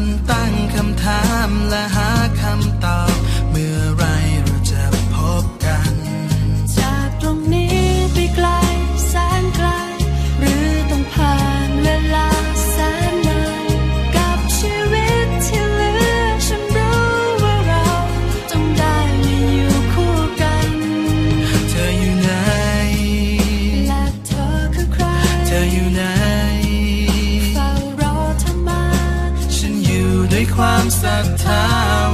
นตั้งคำถามและหาคำตอบ เมื่อไรเราจะพบกัน จากตรงนี้ไปไกลแสนไกล หรือต้องผ่านเวลาแสนนานกับชีวิตที่เหลือฉันรู้ว่าเราต้องได้มาอยู่คู่กัน เธออยู่ไหนและเธอคือใคร เธออยู่ไหน once that time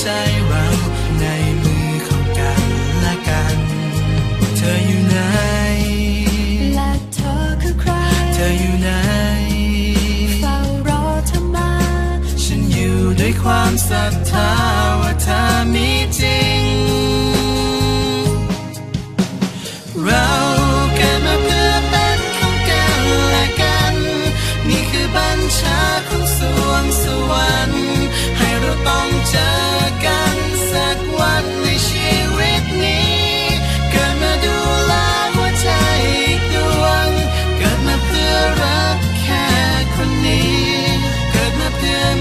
ใจเราในมือของกันและกัน เธออยู่ไหน และเธอคือใคร เธออยู่ไหนเฝ้ารอเธอมา ฉันอยู่ด้วยความศรัทธาว่าเธอมีจริง เรากิดมาเพื่อเป็นของกันและกัน นี่คือบัญชาของสวงสวรรค์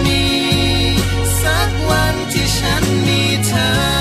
มี สักวันที่ฉันมีเธอ